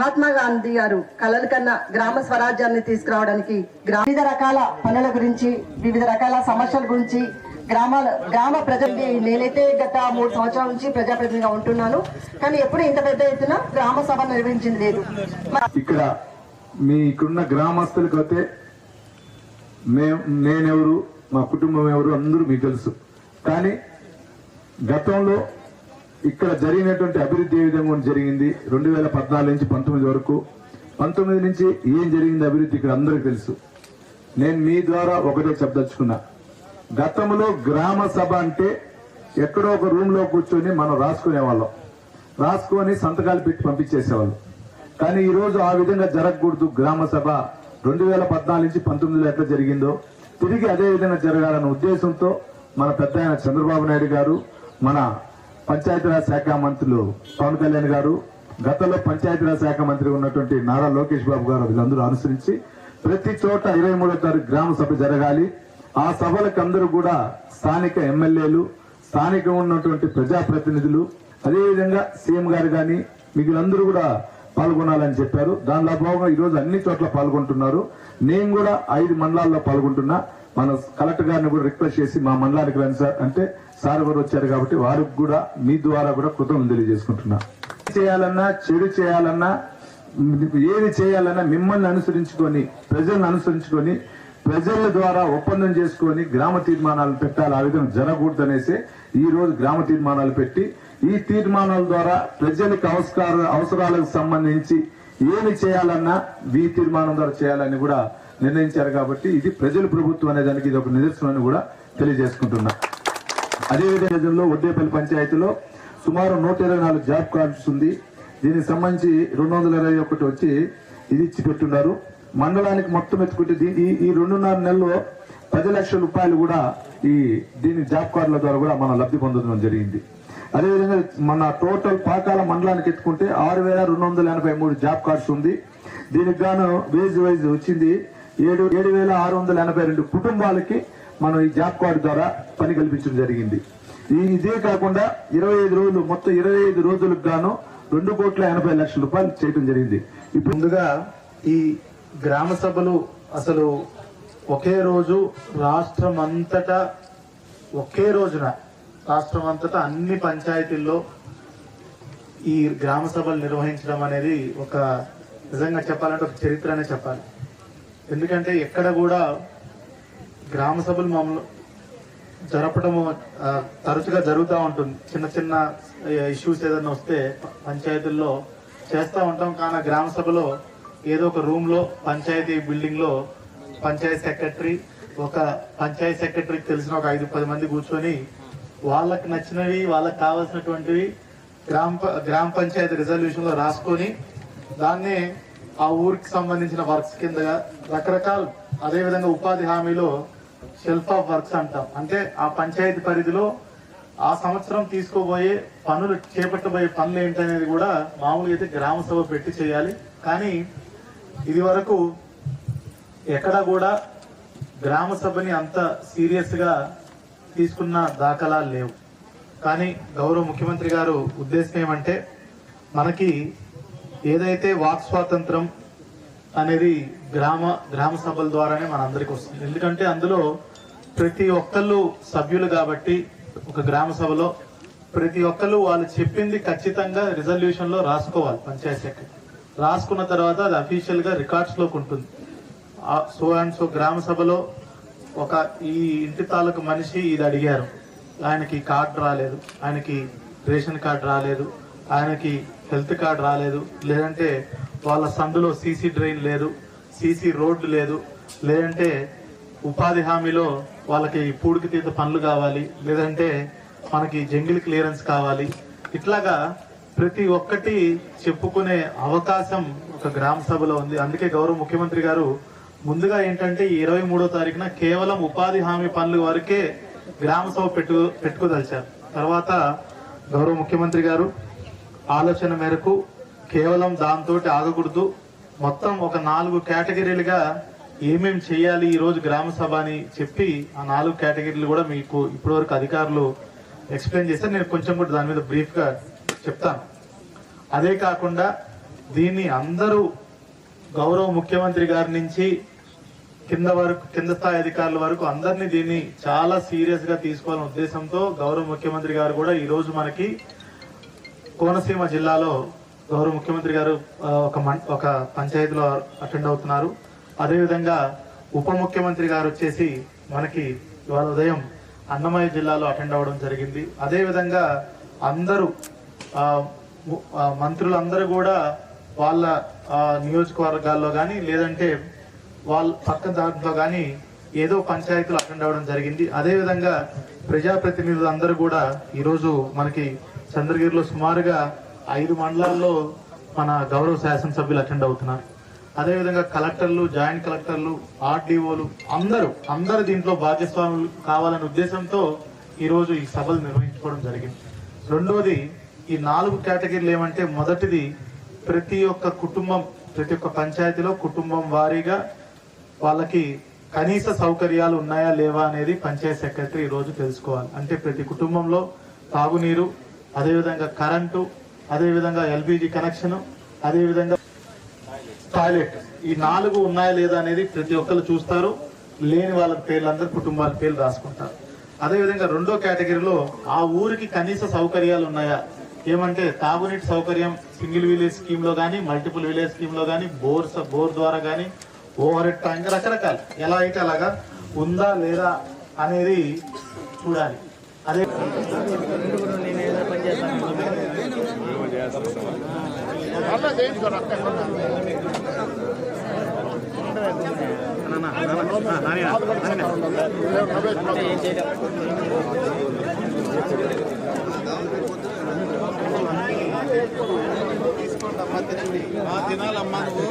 మహాత్మా గాంధీ గారు కలలు కన్నా గ్రామ స్వరాజ్యాన్ని తీసుకురావడానికి వివిధ రకాల పనుల గురించి వివిధ రకాల సమస్యల గురించి గ్రామాల గ్రామ ప్రజలకి నేనైతే గత మూడు సంవత్సరాల నుంచి ప్రజాప్రతినిధిగా ఉంటున్నాను. కానీ ఎప్పుడు ఇంత పెద్ద ఎత్తున గ్రామ సభ నిర్వహించింది లేదు. ఇక్కడ మీ ఇక్కడున్న గ్రామస్తులకు అయితే నేనెవరు మా కుటుంబం ఎవరు అందరూ మీకు తెలుసు. కానీ గతంలో ఇక్కడ జరిగినటువంటి అభివృద్ధి ఏ విధంగా జరిగింది? రెండు వేల పద్నాలుగు నుంచి పంతొమ్మిది వరకు. పంతొమ్మిది నుంచి ఏం జరిగింది అభివృద్ధి ఇక్కడ అందరికీ తెలుసు. నేను మీ ద్వారా ఒకటే చెప్పదలుచుకున్నా. గతంలో గ్రామ సభ అంటే ఎక్కడో ఒక రూమ్లో కూర్చొని మనం రాసుకునేవాళ్ళం. రాసుకొని సంతకాలు పెట్టి పంపించేసేవాళ్ళు. కానీ ఈరోజు ఆ విధంగా జరగకూడదు గ్రామ సభ. రెండు వేల పద్నాలుగు నుంచి పంతొమ్మిదిలో ఎట్లా జరిగిందో తిరిగి అదే విధంగా జరగాలన్న ఉద్దేశంతో మన పెద్ద చంద్రబాబు నాయుడు గారు మన పంచాయతీరాజ్ శాఖ మంత్రులు పవన్ కళ్యాణ్ గారు గతంలో పంచాయతీరాజ్ శాఖ మంత్రి ఉన్నటువంటి నారా లోకేష్ బాబు గారు వీళ్ళందరూ అనుసరించి ప్రతి చోట ఇరవై మూడో తారీఖు గ్రామ సభ జరగాలి. ఆ సభలకు అందరూ కూడా స్థానిక ఎమ్మెల్యేలు స్థానిక ఉన్నటువంటి ప్రజాప్రతినిధులు అదేవిధంగా సీఎం గారు కానీ మిగిలినందరూ కూడా పాల్గొనాలని చెప్పారు. దానిలో భాగంగా ఈ రోజు అన్ని చోట్ల పాల్గొంటున్నారు. నేను కూడా ఐదు మండలాల్లో పాల్గొంటున్నా. మన కలెక్టర్ గారిని కూడా రిక్వెస్ట్ చేసి మా మండలానికి రండి సార్. అంటే సార్ గారు వచ్చారు కాబట్టి వారికి కూడా మీ ద్వారా కూడా కృతజ్ఞతలు తెలియజేసుకుంటున్నా. చేయాలన్నా చెడు చేయాలన్నా ఏది చేయాలన్నా మిమ్మల్ని అనుసరించుకొని ప్రజలను అనుసరించుకొని ప్రజల ద్వారా ఒప్పందం చేసుకొని గ్రామ తీర్మానాలు పెట్టాలి ఆ విధంగా జరగకూడదు అనేసి ఈ రోజు గ్రామ తీర్మానాలు పెట్టి ఈ తీర్మానాల ద్వారా ప్రజలకు అవసర అవసరాలకు సంబంధించి ఏమి చేయాలన్నా ఈ తీర్మానం ద్వారా చేయాలని కూడా నిర్ణయించారు కాబట్టి ఇది ప్రజల ప్రభుత్వం అనే దానికి ఇది ఒక నిదర్శనం కూడా తెలియజేసుకుంటున్నా. అదేవిధంగా రాజ్యంలో ఒడ్డేపల్లి పంచాయతీలో సుమారు నూట ఇరవై నాలుగు జాబ్ కార్డ్స్ ఉంది. దీనికి సంబంధించి రెండు వందల ఇరవై ఒకటి వచ్చి ఇది ఇచ్చి పెట్టున్నారు. మండలానికి మొత్తం ఎత్తుకుంటే దీని ఈ ఈ రెండున్నర నెలల్లో పది లక్షల రూపాయలు కూడా ఈ దీని జాబ్ కార్డుల ద్వారా కూడా మనం లబ్ధి పొందడం జరిగింది. అదేవిధంగా మన టోటల్ పాకాల మండలానికి ఎత్తుకుంటే ఆరు వేల రెండు వందల ఎనభై మూడు జాబ్ కార్డ్స్ ఉంది. దీనికి గాను వేజ్ వైజ్ వచ్చింది. ఏడు ఏడు వేల ఆరు వందల ఎనభై రెండు కుటుంబాలకి మనం ఈ జాబ్ కార్డు ద్వారా పని కల్పించడం జరిగింది. ఈ ఇదే కాకుండా ఇరవై ఐదు రోజులు మొత్తం ఇరవై ఐదు రోజులకు గాను రెండు కోట్ల ఎనభై లక్షల రూపాయలు చేయడం జరిగింది. ఇప్పుడు ముందుగా ఈ గ్రామ సభలు అసలు ఒకే రోజు రాష్ట్రం అంతటా ఒకే రోజున రాష్ట్రం అంతటా అన్ని పంచాయతీల్లో ఈ గ్రామ సభలు నిర్వహించడం అనేది ఒక నిజంగా చెప్పాలంటే ఒక చరిత్రనే చెప్పాలి. ఎందుకంటే ఎక్కడ కూడా గ్రామ సభలు మామూలు జరపడము తరచుగా జరుగుతూ ఉంటుంది. చిన్న చిన్న ఇష్యూస్ ఏదైనా వస్తే పంచాయతీల్లో చేస్తూ ఉంటాం. కానీ గ్రామ సభలో ఏదో ఒక రూమ్లో పంచాయతీ బిల్డింగ్లో పంచాయతీ సెక్రటరీ ఒక పంచాయతీ సెక్రటరీకి తెలిసిన ఒక ఐదు పది మంది కూర్చొని వాళ్ళకి నచ్చినవి వాళ్ళకి కావాల్సినటువంటివి గ్రామ గ్రామ పంచాయతీ రిజల్యూషన్లో రాసుకొని దాన్నే ఆ ఊరికి సంబంధించిన వర్క్స్ కింద రకరకాల అదేవిధంగా ఉపాధి హామీలో షెల్ఫ్ ఆఫ్ వర్క్స్ అంటాం. అంటే ఆ పంచాయతీ పరిధిలో ఆ సంవత్సరం తీసుకోబోయే పనులు చేపట్టబోయే పనులు ఏంటనేది కూడా మామూలుగా అయితే గ్రామ సభ పెట్టి చేయాలి. కానీ ఇది వరకు ఎక్కడ కూడా గ్రామ సభని అంత సీరియస్గా తీసుకున్న దాఖలాలు లేవు. కానీ గౌరవ ముఖ్యమంత్రి గారు ఉద్దేశం ఏమంటే మనకి ఏదైతే వాక్ స్వాతంత్రం అనేది గ్రామ గ్రామ సభల ద్వారానే మనందరికీ వస్తుంది. ఎందుకంటే అందులో ప్రతి ఒక్కళ్ళు సభ్యులు కాబట్టి ఒక గ్రామ సభలో ప్రతి ఒక్కళ్ళు వాళ్ళు చెప్పింది ఖచ్చితంగా రిజల్యూషన్లో రాసుకోవాలి పంచాయత్ సెక్రటరీ. రాసుకున్న తర్వాత అది అఫీషియల్గా రికార్డ్స్లోకి ఉంటుంది. సో అండ్ సో గ్రామ సభలో ఒక ఈ ఇంటి తాలూకు మనిషి ఇది అడిగారు. ఆయనకి కార్డు రాలేదు ఆయనకి రేషన్ కార్డు రాలేదు ఆయనకి హెల్త్ కార్డు రాలేదు లేదంటే వాళ్ళ సందులో సీసీ డ్రైన్ లేదు సీసీ రోడ్డు లేదు. లేదంటే ఉపాధి హామీలో వాళ్ళకి పూడికి తీత పనులు కావాలి లేదంటే మనకి జంగిల్ క్లియరెన్స్ కావాలి. ఇట్లాగా ప్రతి ఒక్కటి చెప్పుకునే అవకాశం ఒక గ్రామ సభలో ఉంది. అందుకే గౌరవ ముఖ్యమంత్రి గారు ముందుగా ఏంటంటే ఇరవై మూడో తారీఖున కేవలం ఉపాధి హామీ పనుల వరకే గ్రామ సభ పెట్టు పెట్టుకోదలిచారు. తర్వాత గౌరవ ముఖ్యమంత్రి గారు ఆలోచన మేరకు కేవలం దాంతో ఆగకూడదు. మొత్తం ఒక నాలుగు కేటగిరీలుగా ఏమేం చేయాలి ఈరోజు గ్రామ సభ అని చెప్పి ఆ నాలుగు కేటగిరీలు కూడా మీకు ఇప్పటివరకు అధికారులు ఎక్స్ప్లెయిన్ చేస్తే నేను కొంచెం కూడా దాని మీద బ్రీఫ్గా చెప్తాను. అదే కాకుండా దీన్ని అందరూ గౌరవ ముఖ్యమంత్రి గారి నుంచి కింద వరకు కింద స్థాయి అధికారుల వరకు అందరినీ దీన్ని చాలా సీరియస్గా తీసుకోవాలనే ఉద్దేశంతో గౌరవ ముఖ్యమంత్రి గారు కూడా ఈరోజు మనకి కోనసీమ జిల్లాలో గౌరవ ముఖ్యమంత్రి గారు ఒక మం- ఒక పంచాయతీలో అటెండ్ అవుతున్నారు. అదేవిధంగా ఉప ముఖ్యమంత్రి గారు వచ్చేసి మనకి ఇవాళ ఉదయం అన్నమయ్య జిల్లాలో అటెండ్ అవ్వడం జరిగింది. అదేవిధంగా అందరూ మంత్రులందరూ కూడా వాళ్ళ నియోజకవర్గాల్లో కానీ లేదంటే వాళ్ళ పక్క దాంట్లో కానీ ఏదో పంచాయతీలు అటెండ్ అవ్వడం జరిగింది. అదేవిధంగా ప్రజాప్రతినిధులు అందరూ కూడా ఈరోజు మనకి చంద్రగిరిలో సుమారుగా ఐదు మండలాల్లో మన గౌరవ శాసనసభ్యులు అటెండ్ అవుతున్నారు. అదేవిధంగా కలెక్టర్లు జాయింట్ కలెక్టర్లు ఆర్డీఓలు అందరూ అందరు దీంట్లో భాగస్వాములు కావాలనే ఉద్దేశంతో ఈరోజు ఈ సభలు నిర్వహించుకోవడం జరిగింది. రెండవది ఈ నాలుగు కేటగిరీలు ఏమంటే మొదటిది ప్రతి ఒక్క కుటుంబం ప్రతి ఒక్క పంచాయతీలో కుటుంబం వారీగా వాళ్ళకి కనీస సౌకర్యాలు ఉన్నాయా లేవా అనేది పంచాయత్ సెక్రటరీ ఈ రోజు తెలుసుకోవాలి. అంటే ప్రతి కుటుంబంలో తాగునీరు అదేవిధంగా కరెంటు అదేవిధంగా ఎల్పిజి కనెక్షన్ అదేవిధంగా టాయిలెట్. ఈ నాలుగు ఉన్నాయా లేదా అనేది ప్రతి ఒక్కరు చూస్తారు. లేని వాళ్ళ పేర్లు కుటుంబాల పేర్లు రాసుకుంటారు. అదేవిధంగా రెండో కేటగిరీలో ఆ ఊరికి కనీస సౌకర్యాలు ఉన్నాయా? ఏమంటే తాగునీటి సౌకర్యం సింగిల్ విలేజ్ స్కీమ్లో కానీ మల్టిపుల్ విలేజ్ స్కీమ్లో కానీ బోర్ బోర్ ద్వారా కానీ ఓవర్ హెడ్ ట్యాంక్ రకరకాలు. ఎలా అయితే అలాగా ఉందా లేదా అనేది చూడాలి. అదే తినాలమ్మా నువ్వు.